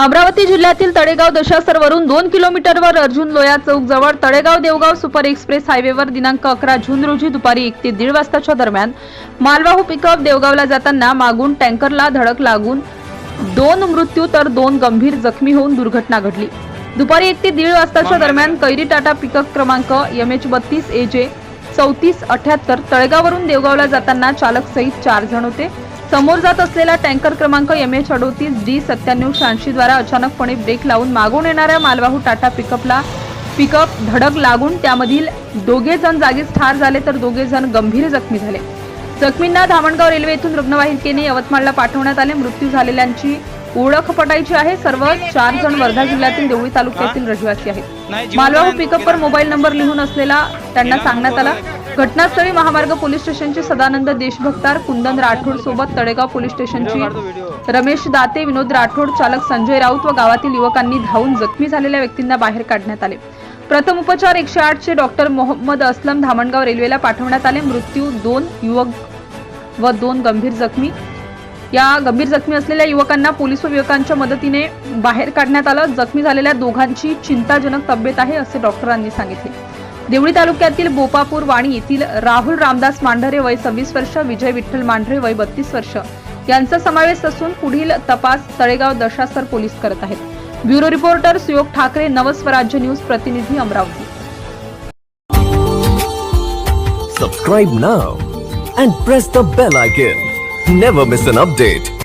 अमरावती जिल्ह्यातील तळेगाव दशासरवरून दोन किलोमीटरवर अर्जुन लोया चौक जवळ तळेगाव देवगाव सुपर एक्सप्रेस हायवेवर दिनांक अकरा जून रोजी दुपारी एक ते दीड वाजताच्या दरम्यान मालवाहू पिकअप देवगावला जाताना मागून टँकरला धडक लागून दोन मृत्यू तर दोन गंभीर जखमी होऊन दुर्घटना घडली. दुपारी एक ते दीड वाजताच्या दरम्यान कैरी टाटा पिकअप क्रमांक एम एच बत्तीस ए जे चौतीस अठ्याहत्तर तळेगाववरून देवगावला जाताना चालक सहित चार जण होते. समोर जात असलेला टँकर क्रमांक एम एच अडोतीस डी सत्त्याण्णव शहाऐंशी द्वारा अचानकपणे ब्रेक लावून मागून येणाऱ्या मालवाहू टाटा पिकअपला पिकअप धडक लागून त्यामधील दोघे जण जागीच ठार झाले तर दोघे जण गंभीर जखमी झाले. जखमींना धामणगाव रेल्वे येथून रुग्णवाहिकेने यवतमाळला पाठवण्यात आले. मृत्यू झालेल्यांची ओळख पटायची आहे. सर्व चार जण वर्धा जिल्ह्यातील देवळी तालुक्यातील रहिवासी आहेत. मालवाहू पिकअपवर मोबाईल नंबर लिहून असलेला त्यांना सांगण्यात आला. घटनास्थळी महामार्ग पोलीस स्टेशनचे सदानंद देशभक्तार कुंदन राठोड सोबत तळेगाव पोलीस स्टेशनची रमेश दाते विनोद राठोड चालक संजय राऊत व गावातील युवकांनी धावून जखमी झालेल्या व्यक्तींना बाहेर काढण्यात आले. प्रथम उपचार एकशे आठचे डॉक्टर मोहम्मद असलम धामणगाव रेल्वेला पाठवण्यात आले. मृत्यू दोन युवक व दोन गंभीर जखमी. या गंभीर जखमी असलेल्या युवकांना पोलीस व युवकांच्या मदतीने बाहेर काढण्यात आलं. जखमी झालेल्या दोघांची चिंताजनक तब्येत आहे असे डॉक्टरांनी सांगितले. देवळी तालुक्यातील बोपापूर वाणी येथील राहुल रामदास मांढरे वय सव्वीस वर्ष विजय विठ्ठल मांढरे वय बत्तीस वर्ष यांचा समावेश असून पुढील तपास तळेगाव दशासर पोलीस करत आहेत bureau reporter Suyog Thackeray Navswarajya news प्रतिनिधी Amravati Subscribe now and press the bell icon. Never miss an update.